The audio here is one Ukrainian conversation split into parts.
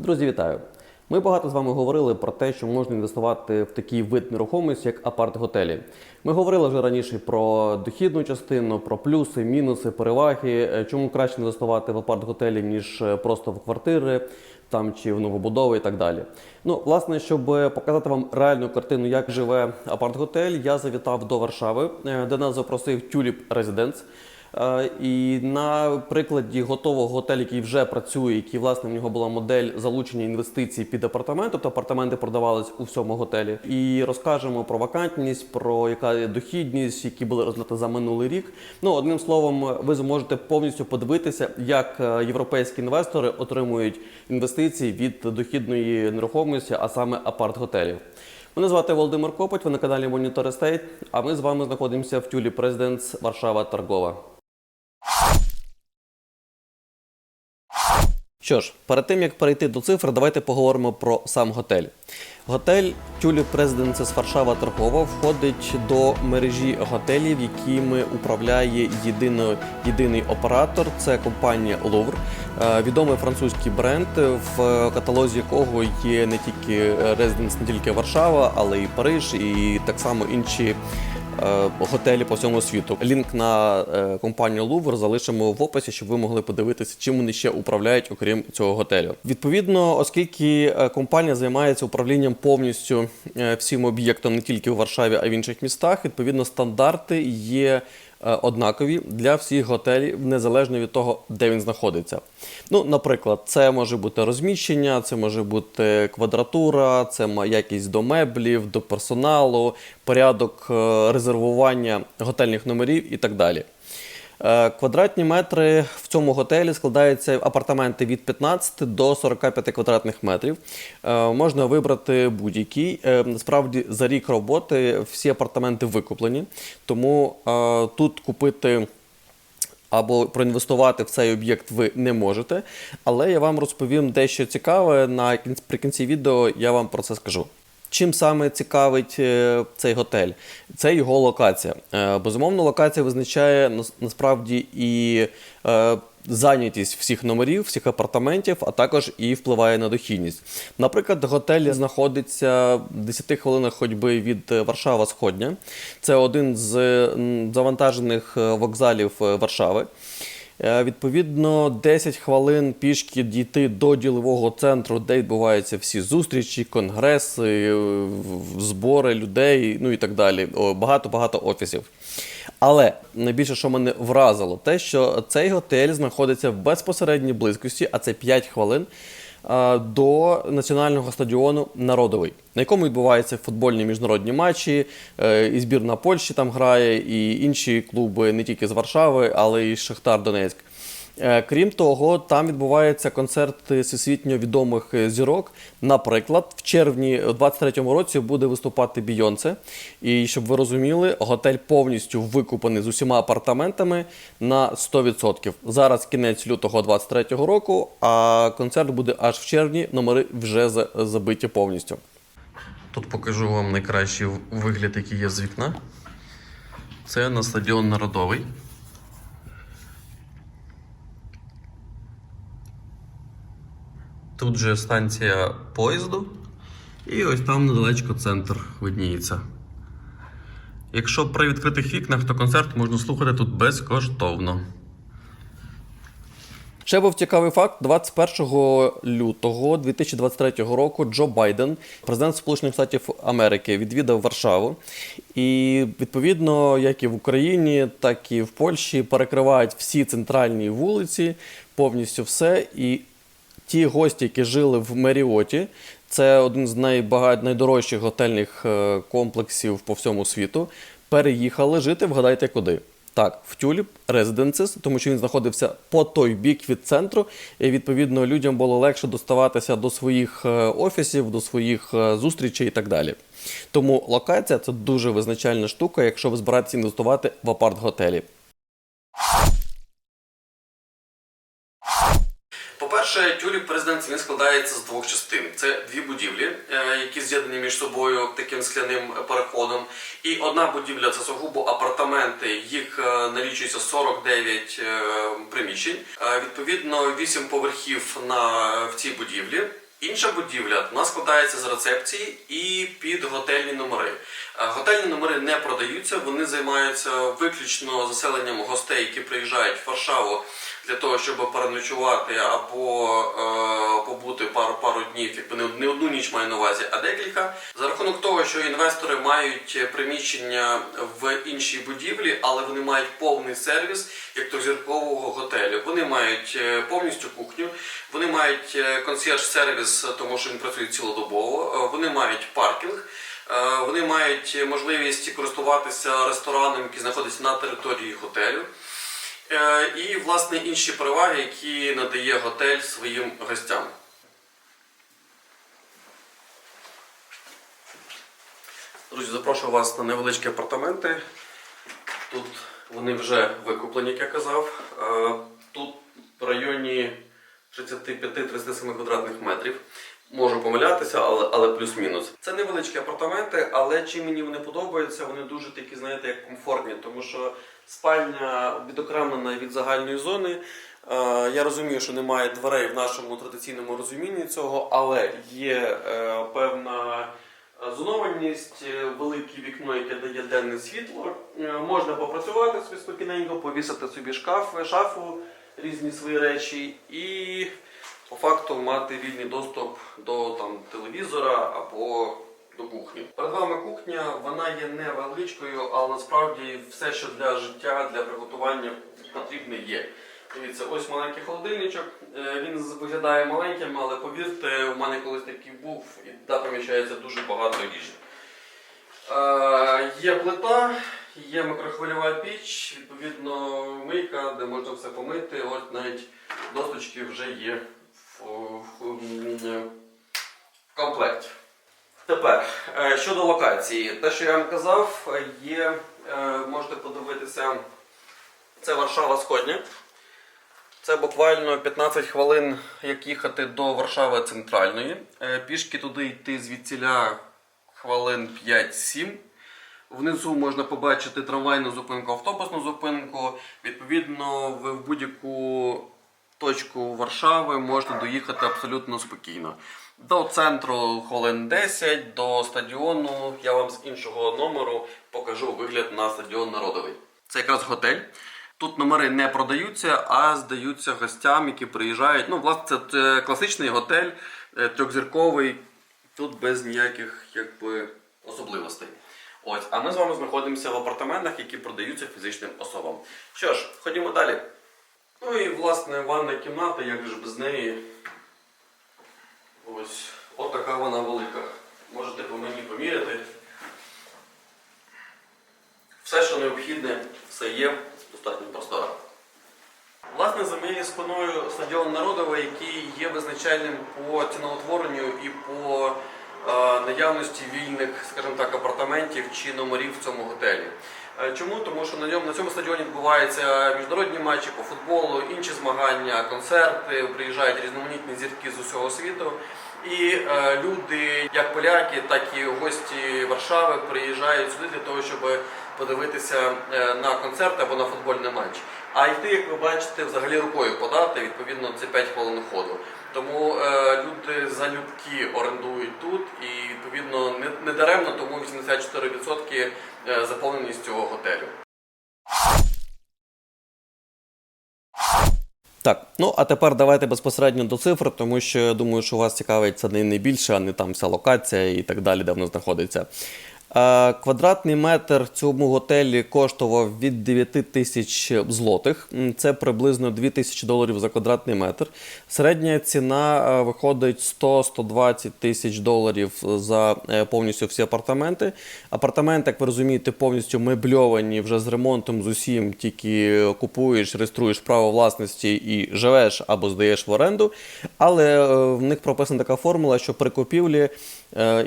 Друзі, вітаю! Ми багато з вами говорили про те, що можна інвестувати в такий вид нерухомості, як апарт-готелі. Ми говорили вже раніше про дохідну частину, про плюси, мінуси, переваги. е, Чому краще інвестувати в апарт-готелі, ніж е, просто в квартири там чи в новобудови і так далі. Ну, власне, щоб е, показати вам реальну картину, як живе апарт-готель, я завітав до Варшави, де нас запросив Tulip Residence. Е, І на прикладі готового готелю, який вже працює, який власне в нього була модель залучення інвестицій під апартаменти, тобто апартаменти продавались у всьому готелі. І розкажемо про вакантність, про яка дохідність, які були розглянути за минулий рік. Ну одним словом, ви зможете повністю подивитися, як е, європейські інвестори отримують інвестиції від дохідної нерухомості, а саме апарт-готелів. Мене звати Володимир Копоть, ви на каналі Monitor Estate, а ми з вами знаходимося в Тюлі Президентс Варшава Торгова. Що ж, перед тим як перейти до цифр, давайте поговоримо про сам готель. Готель Тюлі Президенцес Варшава Торгова входить до мережі готелів, якими управляє єдино, єдиний оператор. Це компанія Louvre, Е, відомий французький бренд, в каталозі якого є не тільки резиденс, не тільки Варшава, але і Париж, і так само інші готелі по всьому світу. Лінк на е, компанію Лувр залишимо в описі, щоб ви могли подивитися, чим вони ще управляють, окрім цього готелю. Відповідно, оскільки е, компанія займається управлінням повністю е, всім об'єктом не тільки у Варшаві, а й в інших містах, відповідно, стандарти є. Е, Однакові для всіх готелів, незалежно від того, де він знаходиться. Ну, наприклад, це може бути розміщення, це може бути квадратура, це якість до меблів, до персоналу, порядок е, резервування готельних номерів і так далі. Е, Квадратні метри в цьому готелі складаються апартаменти від 15 до 45 квадратних метрів. Е, Можна вибрати будь-який. Е, Насправді за рік роботи всі апартаменти викуплені, тому тут купити або проінвестувати в цей об'єкт ви не можете. Але я вам розповім дещо цікаве. На кінці відео я вам про це скажу. Чим саме цікавить е, цей готель? Це його локація. Е, Безумовно, локація визначає насправді і е, зайнятість всіх номерів, всіх апартаментів, а також і впливає на дохідність. Наприклад, готель знаходиться в 10 хвилинах ходьби від Варшава Сходня. Це один з завантажених вокзалів Варшави. Е, Відповідно, 10 хвилин пішки дійти до ділового центру, де відбуваються всі зустрічі, конгреси, е, збори людей, ну і так далі. Багато-багато офісів. Але найбільше, що мене вразило, те, що цей готель знаходиться в безпосередній близькості, а це 5 хвилин. Е, До національного стадіону Народовий, на якому відбуваються футбольні міжнародні матчі, е, і збірна Польщі там грає, і інші клуби не тільки з Варшави, але й Шахтар Донецьк. Е, Крім того, там відбуваються концерти всесвітньо відомих е, зірок. Наприклад, в червні у 23-му році буде виступати Бійонце. І щоб ви розуміли, готель повністю викупаний з усіма апартаментами на 100%. Зараз кінець лютого 23-го року, а концерт буде аж в червні. Номери вже забиті повністю. Тут покажу вам найкращий вигляд, який є з вікна. Це на стадіон Народовий. Тут же станція поїзду. І ось там недалечко центр видніється. Якщо при відкритих вікнах, то концерт можна слухати тут безкоштовно. Ще був цікавий факт: 21 лютого 2023 року Джо Байден, президент Сполучених Штатів Америки, відвідав Варшаву. І відповідно, як і в Україні, так і в Польщі перекривають всі центральні вулиці, повністю все. І ті гості, які жили в Меріоті, це один з найбагат... найдорожчих готельних е, комплексів по всьому світу, переїхали жити, вгадайте куди. Так, в Тюліп Residences, тому що він знаходився по той бік від центру, і відповідно людям було легше доставатися до своїх е, офісів, до своїх е, зустрічей і так далі. Тому локація це дуже визначальна штука, якщо ви збираєтеся інвестувати в апарт-готелі. По-перше, тюліп президент він складається з двох частин. Це дві будівлі, е, які з'єднані між собою таким скляним переходом. І одна будівля це сугубо апартаменти. Їх е, налічується 49 е, приміщень. Відповідно, 8 поверхів на в цій будівлі. Інша будівля вона складається з рецепції і під готельні номери. Готельні номери не продаються, вони займаються виключно заселенням гостей, які приїжджають в Варшаву для того, щоб переночувати або е, побути пару пару днів, якби не, не одну ніч маю на увазі, а декілька. За рахунок того, що інвестори мають приміщення в іншій будівлі, але вони мають повний сервіс як трьохзіркового готелю. Вони мають е, повністю кухню, вони мають е, консьєрж-сервіс, тому що він працює цілодобово. е, Вони мають паркінг. Е, Вони мають можливість користуватися рестораном, який знаходиться на території готелю. Е, І, власне, інші переваги, які надає готель своїм гостям. Друзі, запрошую вас на невеличкі апартаменти. Тут вони вже викуплені, як я казав. Е, Тут в районі 35-37 квадратних метрів. Можу помилятися, але, але плюс-мінус. Це невеличкі апартаменти, але чим мені вони подобаються, вони дуже такі, знаєте, як комфортні, тому що спальня відокремлена від загальної зони. Е, Я розумію, що немає дверей в нашому традиційному розумінні цього, але є е, певна зонованість, е, велике вікно, яке дає денне світло. Можна попрацювати собі спокійненько, повісити собі шкаф, шафу, різні свої речі і по факту мати вільний доступ до там, телевізора або до кухні. Перед вами кухня, вона є невеличкою, але насправді все, що для життя, для приготування потрібне є. Дивіться, ось маленький холодильничок. Е, Він виглядає маленьким, але повірте, у мене колись такий був і туди поміщається дуже багато їжі. Е, Є плита, є микрохвильова піч, відповідно мийка, де можна все помити. От навіть досточки вже є в, комплекті. Тепер е, щодо локації, те, що я вам казав, є, е, можете подивитися, це Варшава Сходня. Це буквально 15 хвилин, як їхати до Варшави центральної. Е, Пішки туди йти звідціля хвилин 5-7. Внизу можна побачити трамвайну зупинку, автобусну зупинку. Відповідно, ви в будь-яку точку Варшави можете доїхати абсолютно спокійно. До центру хвилин 10, до стадіону. Я вам з іншого номеру покажу вигляд на стадіон Народовий. Це якраз готель. Тут номери не продаються, а здаються гостям, які приїжджають. Ну, власне, це, це класичний готель, е, трьохзірковий. Тут без ніяких якби, особливостей. Ось, а ми з вами знаходимося в апартаментах, які продаються фізичним особам. Що ж, ходімо далі. Ну і власне ванна кімната, як же без неї. Ось, от така вона велика. Можете по мені поміряти. Все, що необхідне, все є, достатньо простора. Власне, за моєю спиною стадіон Народовий, який є визначальним по ціноутворенню і по е, наявності вільних, скажімо так, апартаментів чи номерів в цьому готелі. Е, Чому? Тому що на ньому на цьому стадіоні відбуваються міжнародні матчі по футболу, інші змагання, концерти, приїжджають різноманітні зірки з усього світу. І е, люди, як поляки, так і гості Варшави, приїжджають сюди для того, щоб подивитися е, на концерт або на футбольний матч. А йти, як ви бачите, взагалі рукою подати, відповідно, це 5 хвилин ходу. Тому е, люди залюбки орендують тут і відповідно не, не даремно, тому 84% е, заповненість цього готелю. Так, ну а тепер давайте безпосередньо до цифр, тому що я думаю, що вас цікавить це не найбільше, а не там вся локація і так далі, де воно знаходиться. Е, Квадратний метр цьому готелі коштував від 9 тисяч злотих. Це приблизно 2 тисячі доларів за квадратний метр. Середня ціна е, виходить 100-120 тисяч доларів за е, повністю всі апартаменти. Апартаменти, як ви розумієте, повністю мебльовані вже з ремонтом, з усім, тільки купуєш, реєструєш право власності і живеш або здаєш в оренду. Але в них прописана така формула, що при купівлі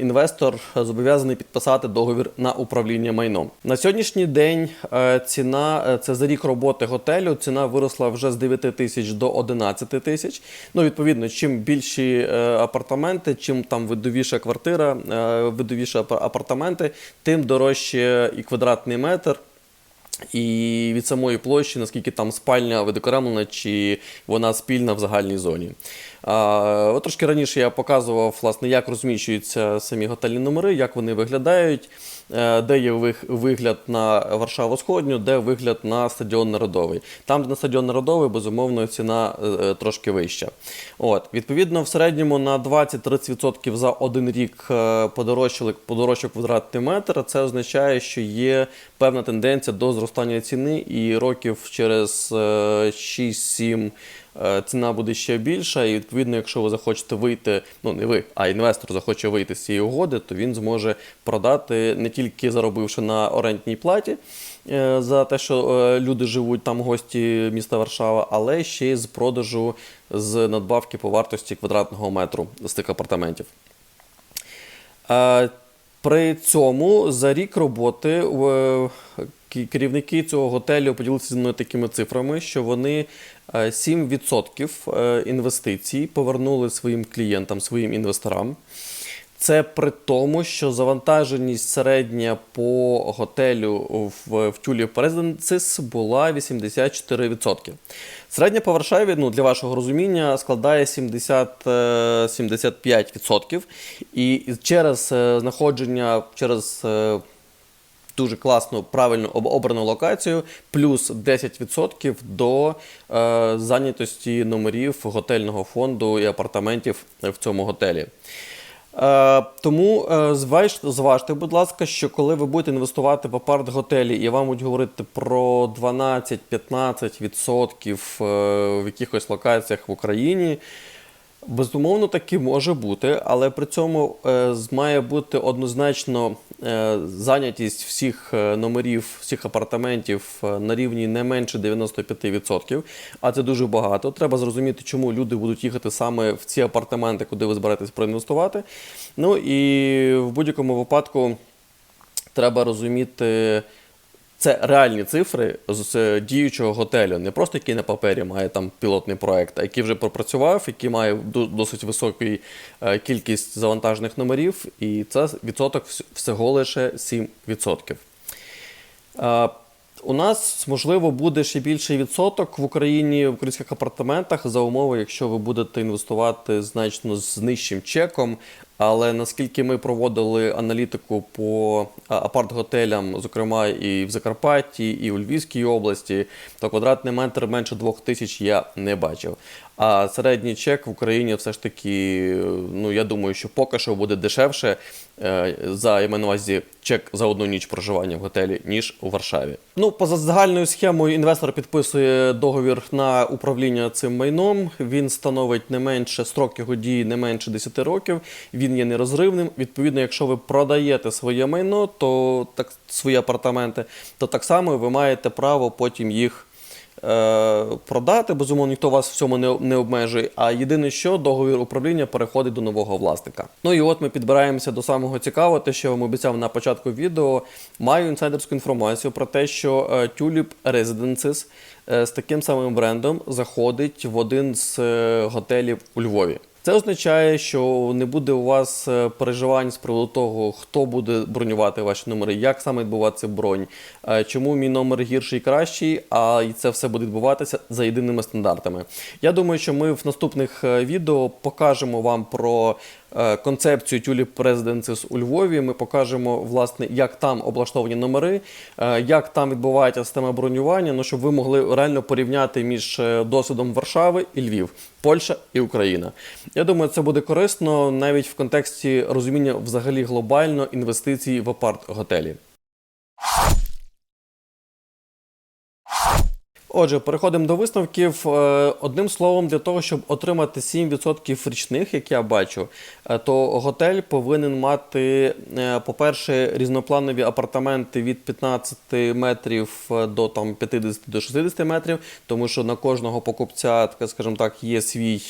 інвестор зобов'язаний підписати договір на управління майном. На сьогоднішній день е, ціна е, це за рік роботи готелю. Ціна виросла вже з 9 тисяч до 11 тисяч. Ну, відповідно, чим більші е, апартаменти, чим там видовіша квартира, е, видовіше апа- апартаменти, тим дорожче і квадратний метр. І від самої площі, наскільки там спальня видокремлена, чи вона спільна в загальній зоні. От Трошки раніше я показував, власне, як розміщуються самі готельні номери, як вони виглядають, е, де є вигляд на Варшаву Сходню, де вигляд на стадіон Народовий. Там, де на стадіон Народовий, безумовно, ціна е, трошки вища. От, відповідно, в середньому на 20-30% за один рік е, подорожчали подорожчав квадратний метр. Це означає, що є певна тенденція до зростання ціни, і років через е, 6-7 е, ціна буде ще більша. І відповідно, якщо ви захочете вийти, ну не ви, а інвестор захоче вийти з цієї угоди, то він зможе продати не тільки заробивши на орендній платі. е, За те, що е, люди живуть там гості міста Варшава, але ще й з продажу з надбавки по вартості квадратного метру з тих апартаментів. Е, При цьому за рік роботи е, керівники цього готелю поділилися зі мною такими цифрами, що вони е, 7% е, інвестицій повернули своїм клієнтам, своїм інвесторам. Це при тому, що завантаженість середня по готелю в, в Тюлі Президенцис була 84%. Середня по Варшаві, ну, для вашого розуміння, складає 70, е, 75%. І через е, знаходження, через е, дуже класну, правильно обрану локацію, плюс 10% до е, зайнятості номерів готельного фонду і апартаментів в цьому готелі. Е, тому е, зваж- зважте, будь ласка, що коли ви будете інвестувати в апарт-готелі і вам будуть говорити про 12-15% е, в якихось локаціях в Україні, Безумовно, таки може бути, але при цьому е, має бути однозначно е, зайнятість всіх е, номерів, всіх апартаментів на рівні не менше 95%, а це дуже багато. Треба зрозуміти, чому люди будуть їхати саме в ці апартаменти, куди ви збираєтесь проінвестувати. Ну і в будь-якому випадку треба розуміти. Це реальні цифри з е, діючого готелю, не просто який на папері має там пілотний проект, а який вже пропрацював, який має досить високу е, кількість завантажених номерів, і це відсоток всього лише 7%. Е, У нас, можливо, буде ще більший відсоток в Україні в українських апартаментах за умови, якщо ви будете інвестувати значно з нижчим чеком. Але наскільки ми проводили аналітику по апарт-готелям, зокрема і в Закарпатті, і у Львівській області, то квадратний метр менше двох тисяч я не бачив. А середній чек в Україні все ж таки, ну я думаю, що поки що буде дешевше е, за я маю на увазі чек за одну ніч проживання в готелі, ніж у Варшаві. Ну, поза загальною схемою інвестор підписує договір на управління цим майном. Він становить не менше строк його дії не менше 10 років. Він є нерозривним. Відповідно, якщо ви продаєте своє майно, то так свої апартаменти, то так само ви маєте право потім їх продати. Безумовно, ніхто вас в цьому не, не обмежує. А єдине, що договір управління переходить до нового власника. Ну і от ми підбираємося до самого цікавого, те, що я вам обіцяв на початку відео. Маю інсайдерську інформацію про те, що е, Tulip Residences е, з таким самим брендом заходить в один з е, готелів у Львові. Це означає, що не буде у вас е, переживань з приводу того, хто буде бронювати ваші номери, як саме відбуватися бронь, е, чому мій номер гірший і кращий, а це все буде відбуватися за єдиними стандартами. Я думаю, що ми в наступних е, відео покажемо вам про концепцію Tulip Residences у Львові. Ми покажемо, власне, як там облаштовані номери, е, як там відбувається система бронювання, ну щоб ви могли реально порівняти між е, досвідом Варшави і Львів, Польща і Україна. Я думаю, це буде корисно навіть в контексті розуміння взагалі глобально інвестицій в апарт-готелі. Отже, переходимо до висновків. Е, Одним словом, для того, щоб отримати 7% річних, як я бачу, е, то готель повинен мати, е, по-перше, різнопланові апартаменти від 15 метрів до там, 50 до 60 метрів, тому що на кожного покупця, скажімо так, є свій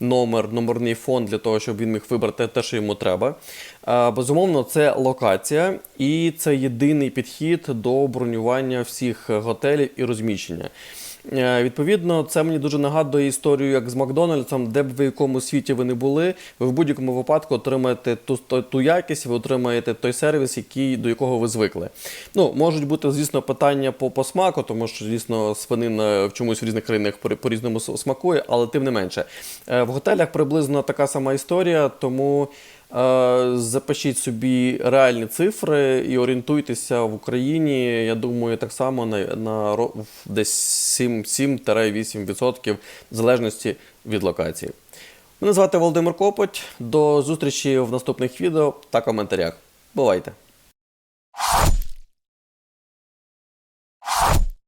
номер, номерний фонд для того, щоб він міг вибрати те, що йому треба. Безумовно, це локація, і це єдиний підхід до бронювання всіх готелів і розміщення. Е, Відповідно, це мені дуже нагадує історію, як з Макдональдсом, де б ви в якому світі ви не були, ви в будь-якому випадку отримаєте ту, ту, ту якість, ви отримаєте той сервіс, який, до якого ви звикли. Ну, можуть бути, звісно, питання по, по смаку, тому що, звісно, свинина в чомусь в різних країнах по- по-різному смакує, але тим не менше. Е, В готелях приблизно така сама історія, тому. Е, Запишіть собі реальні цифри і орієнтуйтеся в Україні. Я думаю, так само на, на десь 7-8% в залежності від локації. Мене звати Володимир Копоть. До зустрічі в наступних відео та коментарях. Бувайте!